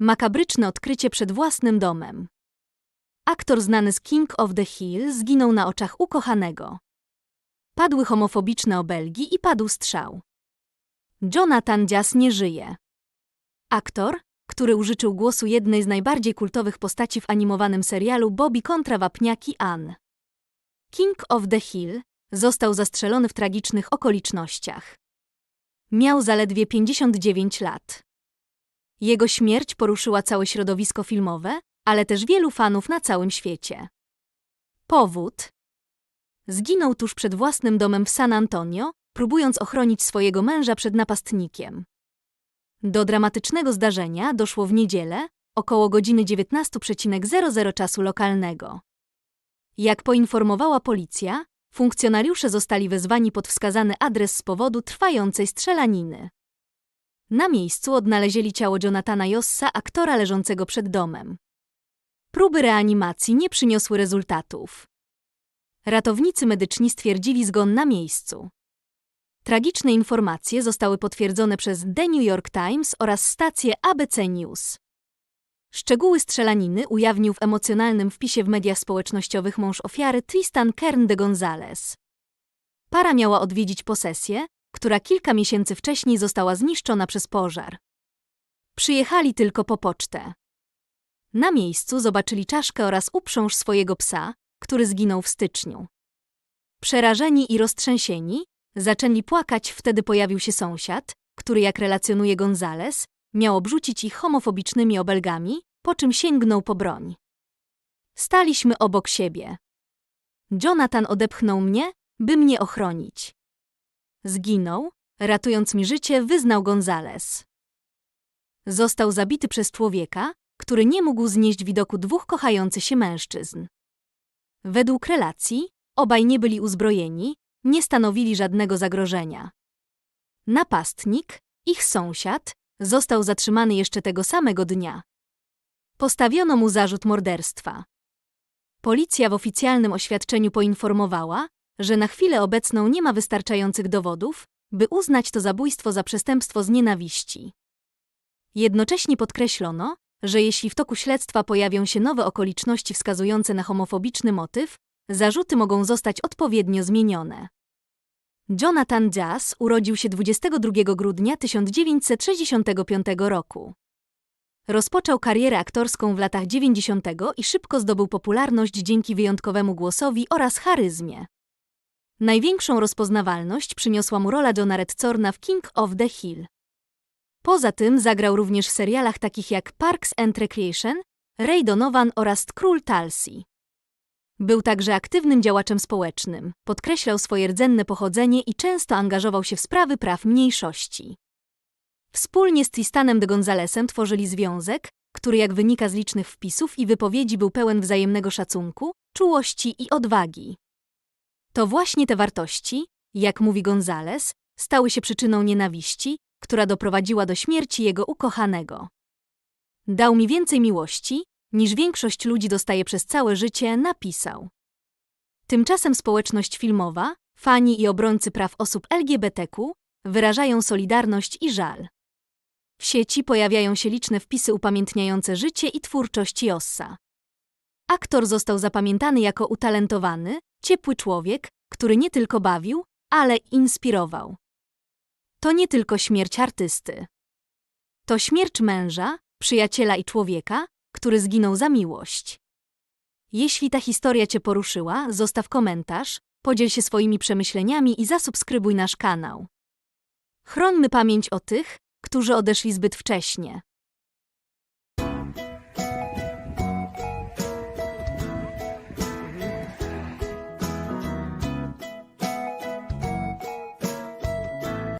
Makabryczne odkrycie przed własnym domem. Aktor znany z King of the Hill zginął na oczach ukochanego. Padły homofobiczne obelgi i padł strzał. Jonathan Dias nie żyje. Aktor, który użyczył głosu jednej z najbardziej kultowych postaci w animowanym serialu Bobby kontra wapniaki Ann. King of the Hill został zastrzelony w tragicznych okolicznościach. Miał zaledwie 59 lat. Jego śmierć poruszyła całe środowisko filmowe, ale też wielu fanów na całym świecie. Powód? Zginął tuż przed własnym domem w San Antonio, próbując ochronić swojego męża przed napastnikiem. Do dramatycznego zdarzenia doszło w niedzielę, około godziny 19.00 czasu lokalnego. Jak poinformowała policja, funkcjonariusze zostali wezwani pod wskazany adres z powodu trwającej strzelaniny. Na miejscu odnaleźli ciało Jonathana Jossa, aktora leżącego przed domem. Próby reanimacji nie przyniosły rezultatów. Ratownicy medyczni stwierdzili zgon na miejscu. Tragiczne informacje zostały potwierdzone przez The New York Times oraz stację ABC News. Szczegóły strzelaniny ujawnił w emocjonalnym wpisie w mediach społecznościowych mąż ofiary Tristan Kern de González. Para miała odwiedzić posesję, która kilka miesięcy wcześniej została zniszczona przez pożar. Przyjechali tylko po pocztę. Na miejscu zobaczyli czaszkę oraz uprząż swojego psa, który zginął w styczniu. Przerażeni i roztrzęsieni, zaczęli płakać, wtedy pojawił się sąsiad, który, jak relacjonuje Gonzales, miał obrzucić ich homofobicznymi obelgami, po czym sięgnął po broń. Staliśmy obok siebie. Jonathan odepchnął mnie, by mnie ochronić. Zginął, ratując mi życie, wyznał Gonzales. Został zabity przez człowieka, który nie mógł znieść widoku dwóch kochających się mężczyzn. Według relacji, obaj nie byli uzbrojeni, nie stanowili żadnego zagrożenia. Napastnik, ich sąsiad, został zatrzymany jeszcze tego samego dnia. Postawiono mu zarzut morderstwa. Policja w oficjalnym oświadczeniu poinformowała, że na chwilę obecną nie ma wystarczających dowodów, by uznać to zabójstwo za przestępstwo z nienawiści. Jednocześnie podkreślono, że jeśli w toku śledztwa pojawią się nowe okoliczności wskazujące na homofobiczny motyw, zarzuty mogą zostać odpowiednio zmienione. Jonathan Jazz urodził się 22 grudnia 1965 roku. Rozpoczął karierę aktorską w latach 90. i szybko zdobył popularność dzięki wyjątkowemu głosowi oraz charyzmie. Największą rozpoznawalność przyniosła mu rola Johna Redcorna w King of the Hill. Poza tym zagrał również w serialach takich jak Parks and Recreation, Ray Donovan oraz Król Talsi. Był także aktywnym działaczem społecznym, podkreślał swoje rdzenne pochodzenie i często angażował się w sprawy praw mniejszości. Wspólnie z Tristanem de Gonzalesem tworzyli związek, który jak wynika z licznych wpisów i wypowiedzi był pełen wzajemnego szacunku, czułości i odwagi. To właśnie te wartości, jak mówi Gonzales, stały się przyczyną nienawiści, która doprowadziła do śmierci jego ukochanego. Dał mi więcej miłości, niż większość ludzi dostaje przez całe życie, napisał. Tymczasem społeczność filmowa, fani i obrońcy praw osób LGBTQ wyrażają solidarność i żal. W sieci pojawiają się liczne wpisy upamiętniające życie i twórczość Jossa. Aktor został zapamiętany jako utalentowany, ciepły człowiek, który nie tylko bawił, ale inspirował. To nie tylko śmierć artysty. To śmierć męża, przyjaciela i człowieka, który zginął za miłość. Jeśli ta historia Cię poruszyła, zostaw komentarz, podziel się swoimi przemyśleniami i zasubskrybuj nasz kanał. Chronmy pamięć o tych, którzy odeszli zbyt wcześnie.